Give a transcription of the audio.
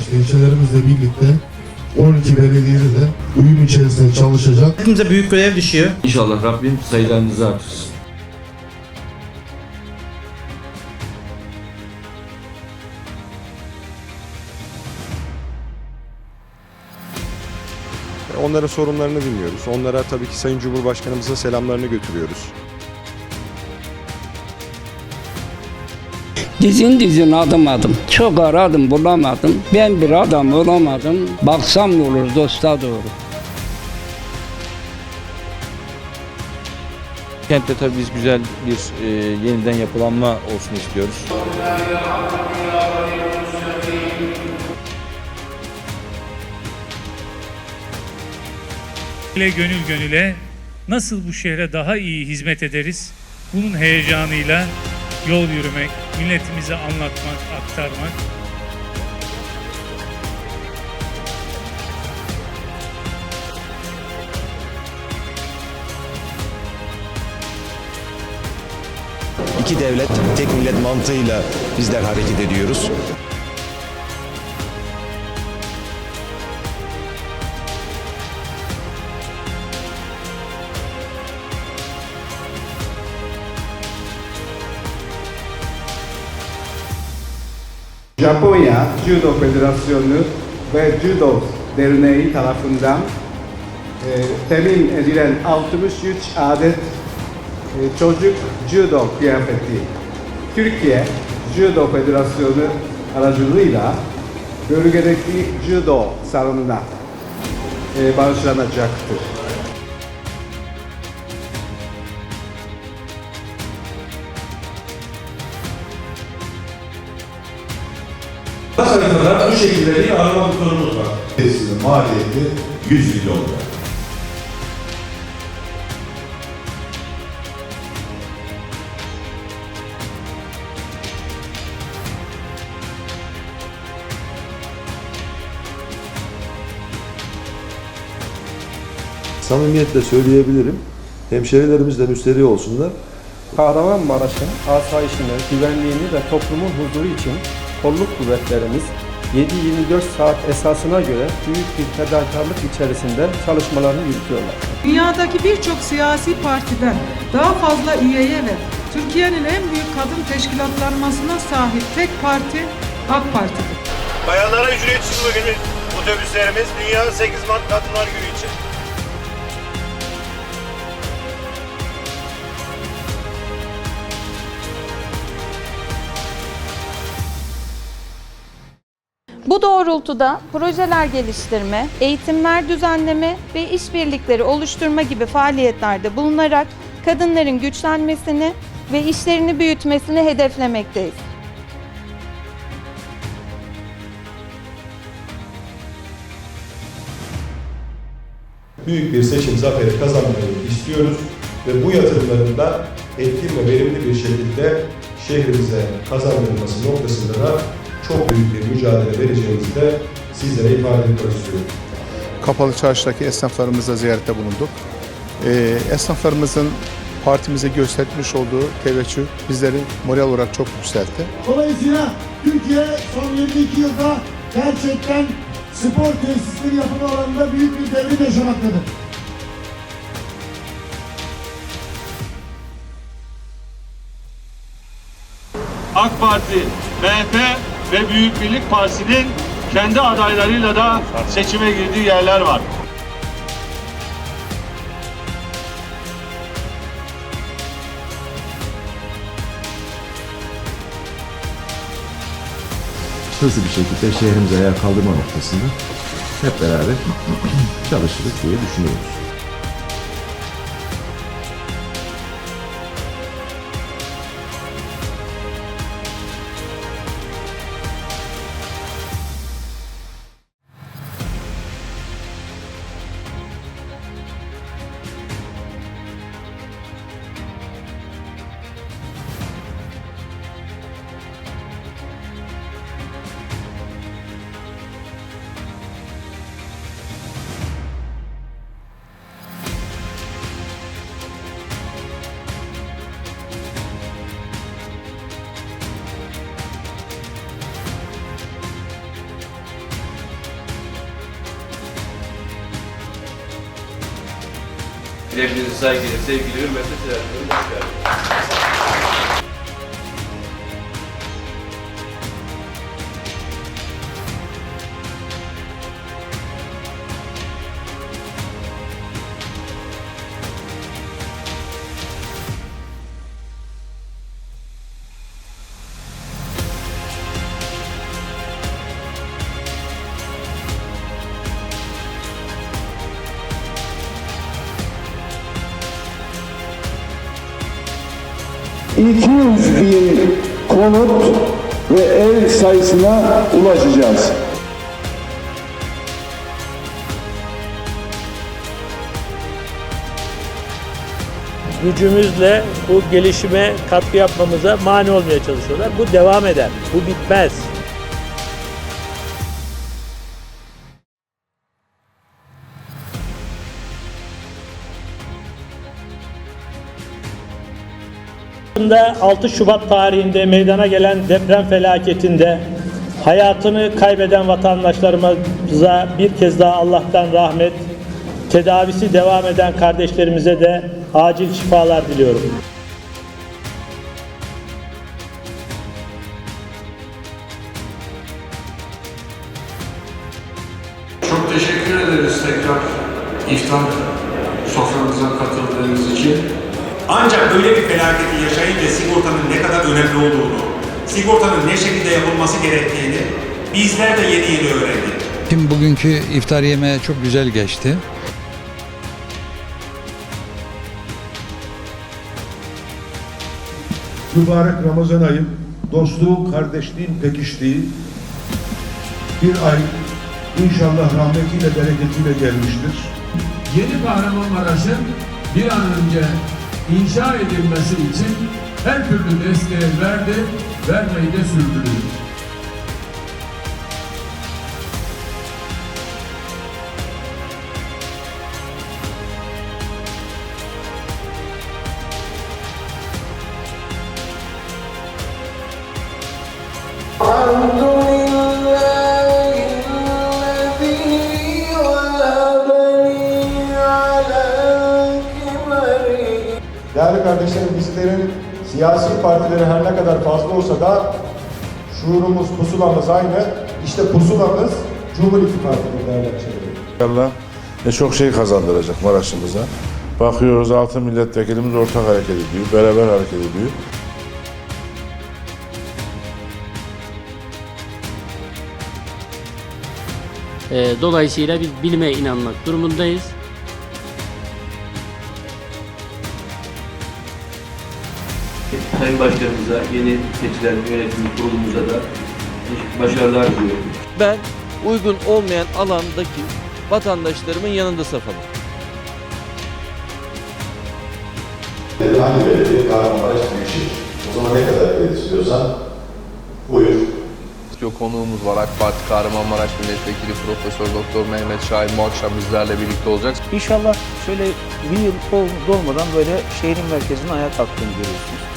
ilçelerimizle birlikte 12 belediyede de uyum içerisinde çalışacak. Hepimize büyük görev düşüyor. İnşallah Rabbim sayılarınızı artırsın. Onların sorunlarını dinliyoruz. Onlara tabii ki Sayın Cumhurbaşkanımıza selamlarını götürüyoruz. Dizin dizin adım adım. Çok aradım bulamadım. Ben bir adam olamadım. Baksam ne olur dosta doğru. Kentte tabii biz güzel bir e, yeniden yapılanma olsun istiyoruz. ile gönül gönüle nasıl bu şehre daha iyi hizmet ederiz? Bunun heyecanıyla yol yürümek, milletimize anlatmak, aktarmak İki devlet, tek millet mantığıyla bizler hareket ediyoruz. Japonya Judo Federasyonu ve Judo Derneği tarafından e, temin edilen 63 adet e, çocuk judo kıyafeti Türkiye Judo Federasyonu aracılığıyla bölgedeki judo salonuna e, bağışlanacaktır. Bu şekilde bir arama butonumuz var. Tesisinin maliyeti 100 milyon lira. Samimiyetle söyleyebilirim. Hemşerilerimiz de müşteri olsunlar. Kahramanmaraş'ın asayişini, güvenliğini ve toplumun huzuru için kolluk kuvvetlerimiz 7-24 saat esasına göre büyük bir fedakarlık içerisinde çalışmalarını yürütüyorlar. Dünyadaki birçok siyasi partiden daha fazla üyeye ve Türkiye'nin en büyük kadın teşkilatlanmasına sahip tek parti AK Parti'dir. Bayanlara ücretsiz bugün otobüslerimiz Dünya 8 Mart Kadınlar Günü için. Bu doğrultuda projeler geliştirme, eğitimler düzenleme ve işbirlikleri oluşturma gibi faaliyetlerde bulunarak kadınların güçlenmesini ve işlerini büyütmesini hedeflemekteyiz. Büyük bir seçim zaferi kazanmayı istiyoruz ve bu yatırımların da etkin ve verimli bir şekilde şehrimize kazandırılması noktasında da çok büyük bir mücadele vereceğimizi de sizlere ifade etmek istiyorum. Kapalı Çarşı'daki esnaflarımızla ziyarette bulunduk. Ee, esnaflarımızın partimize göstermiş olduğu teveccüh bizleri moral olarak çok yükseltti. Dolayısıyla Türkiye son 22 yılda gerçekten spor tesisleri yapımı alanında büyük bir devrim yaşamaktadır. AK Parti, MHP ve Büyük Birlik Partisi'nin kendi adaylarıyla da seçime girdiği yerler var. Hızlı bir şekilde şehrimizi ayağa kaldırma noktasında hep beraber çalışırız diye düşünüyoruz. Hepinizi saygıyla, sevgiyle, hürmetle selamlıyorum. Bin konut ve ev sayısına ulaşacağız. gücümüzle bu gelişime katkı yapmamıza mani olmaya çalışıyorlar. Bu devam eder. Bu bitmez. 6 Şubat tarihinde meydana gelen deprem felaketinde hayatını kaybeden vatandaşlarımıza bir kez daha Allah'tan rahmet, tedavisi devam eden kardeşlerimize de acil şifalar diliyorum. Çok teşekkür ederiz tekrar iftar soframıza katıldığınız için. Ancak böyle bir felaketi yaşayınca sigortanın ne kadar önemli olduğunu, sigortanın ne şekilde yapılması gerektiğini bizler de yeni yeni öğrendik. Şimdi bugünkü iftar yemeği çok güzel geçti. Mübarek Ramazan ayı dostluğun, kardeşliğin pekiştiği bir ay inşallah rahmetiyle, bereketiyle gelmiştir. Yeni Kahramanmaraş'ın bir an önce inşa edilmesi için her türlü desteği verdi, vermeyi de sürdürüyor. Kardeşlerim bizlerin siyasi partileri her ne kadar fazla olsa da şuurumuz, pusulamız aynı. İşte pusulamız Cumhur İttifakı'dır değerli. İnşallah e, çok şey kazandıracak Maraş'ımıza. Bakıyoruz altı milletvekilimiz ortak hareket ediyor, beraber hareket ediyor. dolayısıyla biz bilime inanmak durumundayız. Sayın Başkanımıza, yeni seçilen yönetim kurulumuza da başarılar diliyorum. Ben uygun olmayan alandaki vatandaşlarımın yanında safım. Hangi belediye Kahramanmaraş Büyükşehir? O zaman ne kadar kredi istiyorsan buyur. Konuğumuz var AK Parti Kahramanmaraş Milletvekili Profesör Doktor Mehmet Şahin bu akşam bizlerle birlikte olacak. İnşallah şöyle bir yıl dolmadan böyle şehrin merkezine ayağa kalktığını görüyorsunuz.